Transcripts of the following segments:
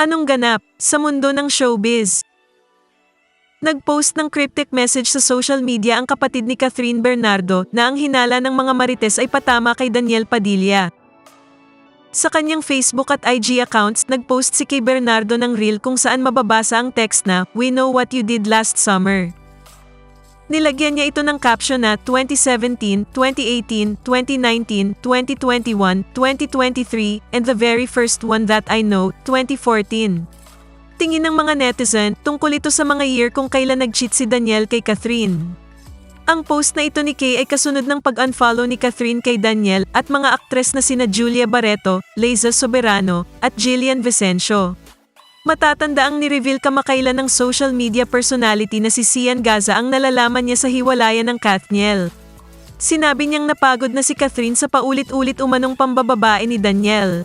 Anong ganap sa mundo ng showbiz? Nag-post ng cryptic message sa social media ang kapatid ni Catherine Bernardo na ang hinala ng mga marites ay patama kay Daniel Padilla. Sa kanyang Facebook at IG accounts, nag-post si kay Bernardo ng reel kung saan mababasa ang text na, We know what you did last summer. Nilagyan niya ito ng caption na 2017, 2018, 2019, 2021, 2023, and the very first one that I know, 2014. Tingin ng mga netizen tungkol ito sa mga year kung kailan nag-cheat si Daniel kay Catherine. Ang post na ito ni Kay ay kasunod ng pag-unfollow ni Catherine kay Daniel at mga aktres na sina Julia Barreto, Liza Soberano, at Jillian Vicencio. Matatanda ang nireveal kamakailan ng social media personality na si Sian Gaza ang nalalaman niya sa hiwalayan ng Kathniel. Sinabi niyang napagod na si Catherine sa paulit-ulit umanong pambababae ni Daniel.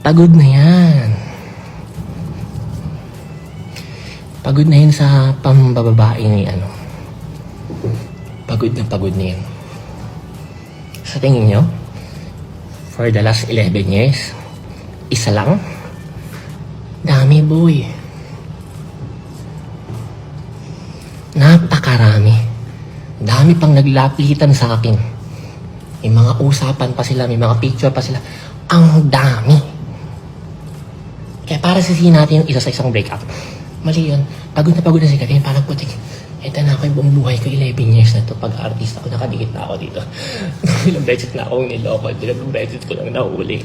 Pagod na yan. Pagod na yan sa pambababae ni ano. Pagod na pagod na yan. Sa tingin nyo, for the last 11 years, isa lang? Dami, boy. Napakarami. Dami pang naglapitan sa akin. May mga usapan pa sila, may mga picture pa sila. Ang dami. Kaya para sisihin natin yung isa sa isang breakup. Mali yun. Pagod na pagod na si Katrin. Parang putik. Ito na ako yung buong buhay ko. 11 years na to pag artist ako. Nakadikit na ako dito. Ilang beses na akong niloko. Ilang beses ko lang nahuli.